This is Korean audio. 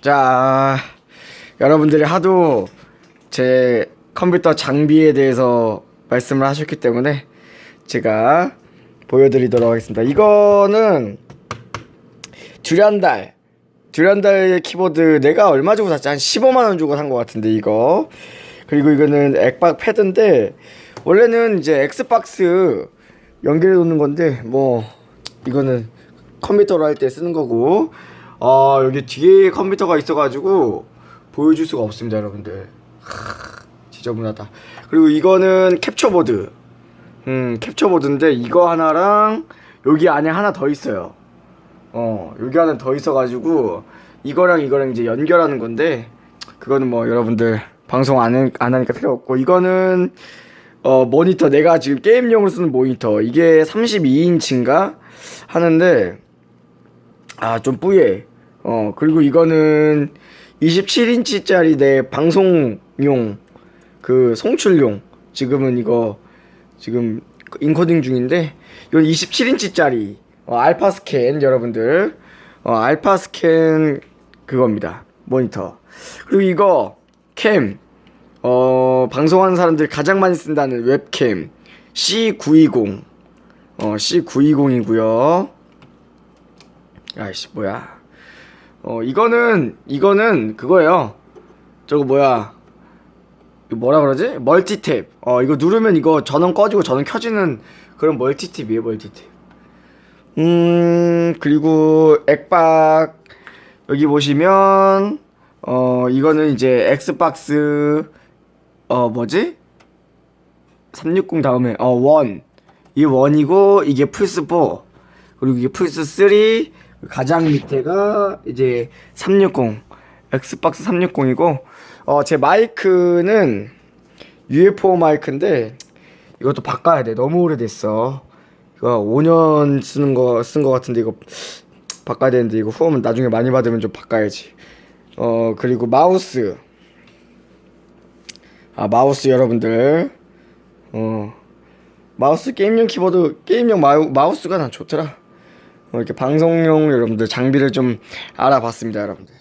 자, 여러분들이 하도 제 컴퓨터 장비에 대해서 말씀을 하셨기 때문에 제가 보여드리도록 하겠습니다. 이거는 듀란달 듀란달 키보드 내가 얼마 주고 샀지? 한 15만 원 주고 산 것 같은데 이거 그리고 이거는 액박 패드인데 원래는 이제 엑스박스 연결해 놓는 건데 뭐 이거는 컴퓨터로 할 때 쓰는 거고 아 여기 뒤에 컴퓨터가 있어가지고 보여줄 수가 없습니다 여러분들. 하, 지저분하다. 그리고 이거는 캡처보드. 음 캡처보드인데 이거 하나랑 여기 안에 하나 더 있어요. 어 여기 하나 더 있어가지고 이거랑 이거랑 이제 연결하는 건데 그거는 뭐 여러분들 방송 안, 해- 안 하니까 필요 없고 이거는 어 모니터. 내가 지금 게임용으로 쓰는 모니터. 이게 32인치인가 하는데 아 좀 뿌예. 어 그리고 이거는 27인치짜리 내 방송용 그 송출용. 지금은 이거 지금 인코딩 중인데 이건 27인치짜리 어, 알파 스캔 여러분들. 어, 알파 스캔 그겁니다. 모니터. 그리고 이거 캠. 어, 방송하는 사람들이 가장 많이 쓴다는 웹캠. C920 어, C920이고요 아이씨 뭐야. 어 이거는 이거는 그거예요. 저거 뭐야. 이거 뭐라 그러지? 멀티탭. 어 이거 누르면 이거 전원 꺼지고 전원 켜지는 그런 멀티탭이에요 멀티탭. 음 그리고 액박 여기 보시면 어 이거는 이제 엑스박스 어 뭐지? 360 다음에 어원. 이 원이고 이게 플스 4 그리고 이게 플스 3 가장 밑에가 이제 360 엑스박스 360이고 어 제 마이크는 UFO 마이크인데 이것도 바꿔야 돼. 너무 오래됐어. 이거 5년 쓰는 거 쓴 거 같은데 이거 바꿔야 되는데 이거 후원 나중에 많이 받으면 좀 바꿔야지. 어 그리고 마우스. 아 마우스 여러분들. 어 마우스 게임용 키보드 게임용 마우, 마우스가 난 좋더라. 어, 이렇게 방송용 여러분들 장비를 좀 알아봤습니다 여러분들